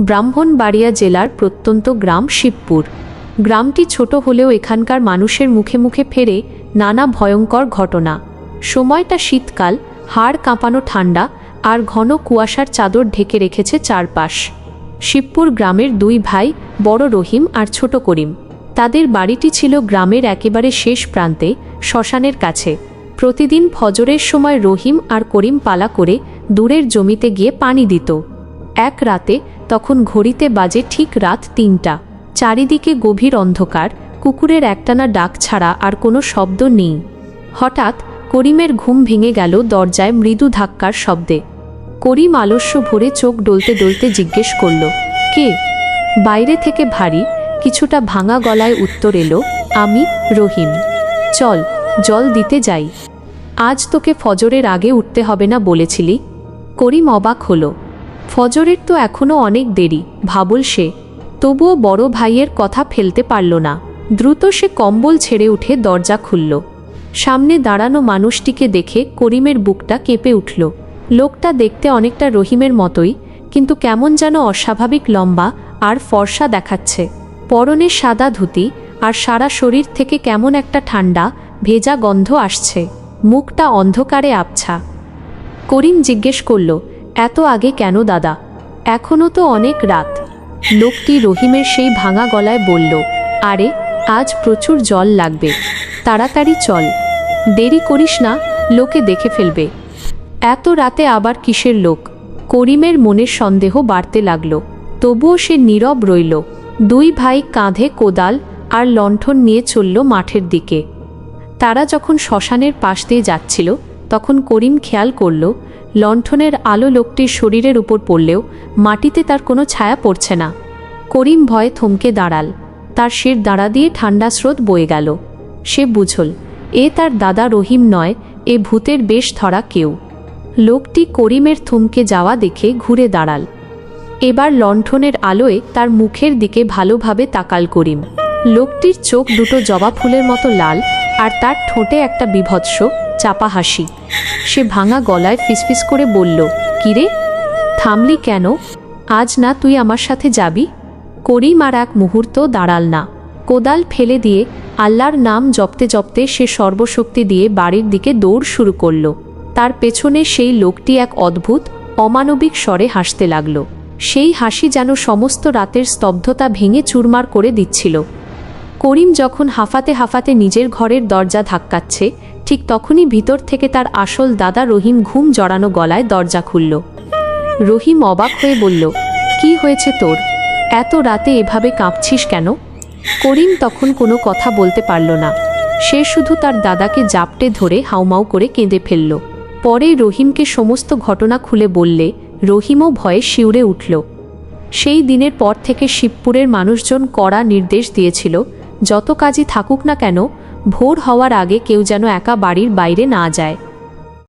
ব্রাহ্মণবাড়িয়া জেলার প্রত্যন্ত গ্রাম শিবপুর। গ্রামটি ছোট হলেও এখানকার মানুষের মুখে মুখে ফেরে নানা ভয়ঙ্কর ঘটনা। সময়টা শীতকাল, হাড় কাঁপানো ঠান্ডা আর ঘন কুয়াশার চাদর ঢেকে রেখেছে চারপাশ। শিবপুর গ্রামের দুই ভাই, বড় রহিম আর ছোট করিম। তাদের বাড়িটি ছিল গ্রামের একেবারে শেষ প্রান্তে, শ্মশানের কাছে। প্রতিদিন ফজরের সময় রহিম আর করিম পালা করে দূরের জমিতে গিয়ে পানি দিত। এক রাতে তখন ঘড়িতে বাজে ঠিক রাত তিনটা। চারিদিকে গভীর অন্ধকার, কুকুরের একটানা ডাক ছাড়া আর কোনো শব্দ নেই। হঠাৎ করিমের ঘুম ভেঙে গেল দরজায় মৃদু ধাক্কার শব্দে। করিম আলস্য ভরে চোখ ডলতে ডলতে জিজ্ঞেস করল, কে? বাইরে থেকে ভারী, কিছুটা ভাঙা গলায় উত্তর এলো, আমি, রহিম। চল, জল দিতে যাই। আজ তোকে ফজরের আগে উঠতে হবে না বলেছিলি? করিম অবাক হলো ফজরের তো এখনও অনেক দেরি, ভাবল সে। তবুও বড় ভাইয়ের কথা ফেলতে পারল না। দ্রুত সে কম্বল ছেড়ে উঠে দরজা খুলল। সামনে দাঁড়ানো মানুষটিকে দেখে করিমের বুকটা কেঁপে উঠল। লোকটা দেখতে অনেকটা রহিমের মতোই, কিন্তু কেমন যেন অস্বাভাবিক লম্বা আর ফর্সা দেখাচ্ছে। পরনে সাদা ধুতি আর সারা শরীর থেকে কেমন একটা ঠান্ডা, ভেজা গন্ধ আসছে। মুখটা অন্ধকারে আবছা। করিম জিজ্ঞেস করল এত আগে কেন দাদা? এখনও তো অনেক রাত। লোকটি রহিমের সেই ভাঙা গলায় বলল, আরে, আজ প্রচুর জল লাগবে। তাড়াতাড়ি চল। দেরি করিস না, লোকে দেখে ফেলবে। এত রাতে আবার কিসের লোক? করিমের মনের সন্দেহ বাড়তে লাগল। তবুও সে নীরব রইল। দুই ভাই কাঁধে কোদাল আর লণ্ঠন নিয়ে চলল মাঠের দিকে। তারা যখন শ্মশানের পাশ দিয়ে যাচ্ছিল তখন করিম খেয়াল করল, লণ্ঠনের আলো লোকটির শরীরের উপর পড়লেও মাটিতে তার কোনো ছায়া পড়ছে না। করিম ভয়ে থমকে দাঁড়াল। তার শির দাঁড়া দিয়ে ঠান্ডা স্রোত বয়ে গেল। সে বুঝল, এ তার দাদা রহিম নয়, এ ভূতের বেশ ধরা কেউ। লোকটি করিমের থমকে যাওয়া দেখে ঘুরে দাঁড়াল। এবার লণ্ঠনের আলোয় তার মুখের দিকে ভালোভাবে তাকাল করিম। লোকটির চোখ দুটো জবা ফুলের মতো লাল আর তার ঠোঁটে একটা বিভৎস, চাপা হাসি। সে ভাঙা গলায় ফিসফিস করে বলল, কিরে, থামলি কেন? আজ না তুই আমার সাথে যাবি? করিম আর এক মুহূর্ত দাঁড়াল না। কোদাল ফেলে দিয়ে আল্লাহর নাম জপতে জপতে সে সর্বশক্তি দিয়ে বাড়ির দিকে দৌড় শুরু করল। তার পেছনে সেই লোকটি এক অদ্ভুত, অমানবিক স্বরে হাসতে লাগল। সেই হাসি যেন সমস্ত রাতের স্তব্ধতা ভেঙে চুরমার করে দিচ্ছিল। করিম যখন হাফাতে হাফাতে নিজের ঘরের দরজা ধাক্কাচ্ছে, ঠিক তখনই ভিতর থেকে তার আসল দাদা রহিম ঘুম জড়ানো গলায় দরজা খুলল। রহিম অবাক হয়ে বলল, কি হয়েছে তোর? এত রাতে এভাবে কাঁপছিস কেন? করিম তখন কোনো কথা বলতে পারল না। সে শুধু তার দাদাকে জাপটে ধরে হাউমাউ করে কেঁদে ফেলল। পরে রহিমকে সমস্ত ঘটনা খুলে বললে, রহিমও ভয়ে শিউরে উঠল। সেই দিনের পর থেকে শিবপুরের মানুষজন কড়া নির্দেশ দিয়েছিল যত কাজই থাকুক না কেন, ভোর হওয়ার আগে কেউ যেন একা বাড়ির বাইরে না যায়।